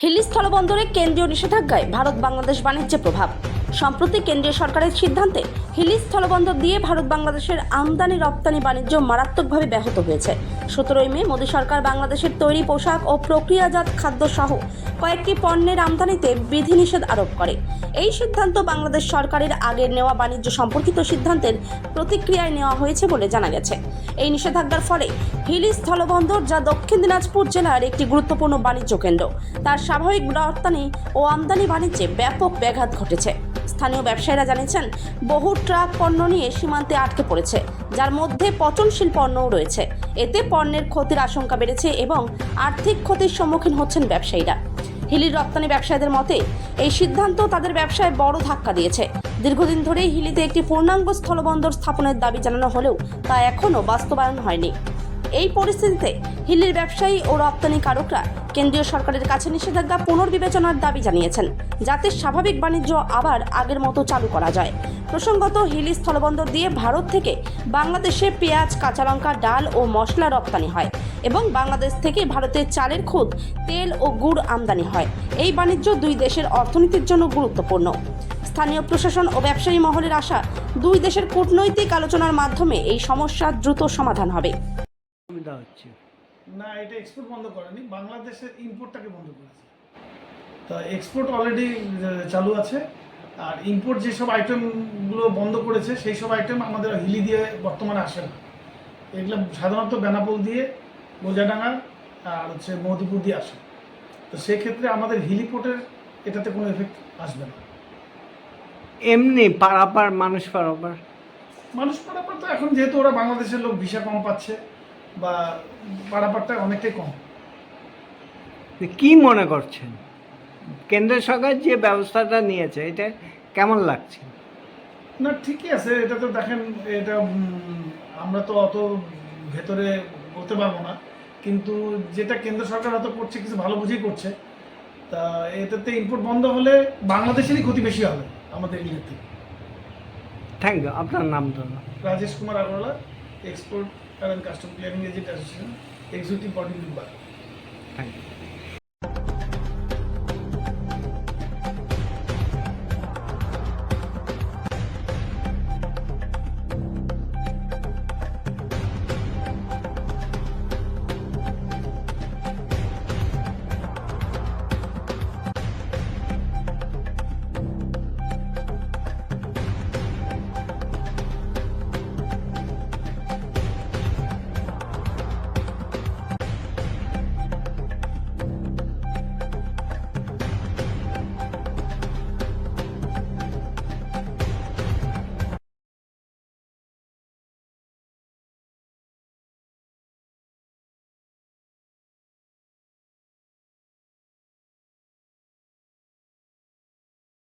হিলি স্থলবন্দরে কেন্দ্রীয় নিষেধাজ্ঞায় ভারত বাংলাদেশ বাণিজ্যে প্রভাব। সম্প্রতি কেন্দ্রীয় সরকারের সিদ্ধান্তে হিলি স্থলবন্দর দিয়ে ভারত বাংলাদেশের আমদানি রপ্তানি বাণিজ্য মারাত্মকভাবে ব্যাহত হয়েছে। সতেরোই মে মোদী সরকার বাংলাদেশের তৈরি পোশাক ও প্রক্রিয়াজাত খাদ্য সহ কয়েকটি পণ্যের আমদানিতে বিধিনিষেধ আরোপ করে। এই সিদ্ধান্ত বাংলাদেশ সরকারের আগের নেওয়া বাণিজ্য সম্পর্কিত সিদ্ধান্তের প্রতিক্রিয়ায় নেওয়া হয়েছে বলে জানা গেছে। এই নিষেধাজ্ঞার ফলে হিলি স্থলবন্দর যা দক্ষিণ দিনাজপুর জেলার একটি গুরুত্বপূর্ণ বাণিজ্য কেন্দ্র, তার স্বাভাবিক রপ্তানি ও আমদানি বাণিজ্যে ব্যাপক ব্যাঘাত ঘটেছে। স্থানীয় ব্যবসায়ীরা জানিয়েছেন, বহু ট্রাক পণ্য নিয়ে সীমান্তে আটকে পড়েছে, যার মধ্যে পচনশীল পণ্যও রয়েছে। এতে পণ্যের ক্ষতির আশঙ্কা বেড়েছে এবং আর্থিক ক্ষতির সম্মুখীন হচ্ছেন ব্যবসায়ীরা। হিলির রপ্তানি ব্যবসায়ীদের মতে, এই সিদ্ধান্ত তাদের ব্যবসায় বড় ধাক্কা দিয়েছে। দীর্ঘদিন ধরেই হিলিতে একটি পূর্ণাঙ্গ স্থলবন্দর স্থাপনের দাবি জানানো হলেও তা এখনও বাস্তবায়ন হয়নি। এই পরিস্থিতিতে হিলির ব্যবসায়ী ও রপ্তানিকারকরা কেন্দ্রীয় সরকারের কাছে নিষেধাজ্ঞা পুনর্বিবেচনার দাবি জানিয়েছেন, যাতে স্বাভাবিক বাণিজ্য আবার আগের মতো চালু করা যায়। প্রসঙ্গত, হিলি স্থলবন্দর দিয়ে ভারত থেকে বাংলাদেশে পেঁয়াজ কাঁচা লঙ্কা ডাল ও মশলা রপ্তানি হয় এবং বাংলাদেশ থেকে ভারতের চালের খুদ, তেল ও গুড় আমদানি হয়। এই বাণিজ্য দুই দেশের অর্থনীতির জন্য গুরুত্বপূর্ণ। স্থানীয় প্রশাসন ও ব্যবসায়ী মহলের আশা, দুই দেশের কূটনৈতিক আলোচনার মাধ্যমে এই সমস্যার দ্রুত সমাধান হবে। সুবিধা হচ্ছে। না এটা এক্সপোর্ট বন্ধ করেনি বাংলাদেশের ইম্পোর্টটাকে বন্ধ করেছে। তো এক্সপোর্ট অলরেডি চালু আছে। আর ইম্পোর্ট যেসব আইটেমগুলো বন্ধ করেছে সেই সব আইটেম আমাদের হিলি দিয়ে বর্তমানে আসে না। এগুলো সাধারণত বেনাপোল দিয়ে বোজাডাঙ্গা আর হচ্ছে মধুপুর দিয়ে আসে। তো সেক্ষেত্রে আমাদের হিলিপোর্টের এটাতে কোনো এফেক্ট আসবে না। এমনি পারাপার মানুষ পারাপার? মানুষ পারাপার তো এখন যেহেতু ওরা বাংলাদেশের লোক ভিসা কম পাচ্ছে। বা পারাপারটা অনেকটাই কম। কি মনে করছেন? কেন্দ্র সরকার যে ব্যবস্থাটা নিয়েছে এটা কেমন লাগছে? না ঠিকই আছে এটা তো দেখেন এটা আমরা তো অত ভেতরে বলতে পারব না। কিন্তু যেটা কেন্দ্র সরকার হয়তো করছে কিছু ভালো বুঝেই করছে। তা এটাতে ইম্পোর্ট বন্ধ হলে বাংলাদেশেরই ক্ষতি বেশি হবে আমাদের ইয়ের থেকে থ্যাংক ইউ আপনার নাম তো Rajesh Kumar Agarwala export and custom clearing agent association executive body member thank you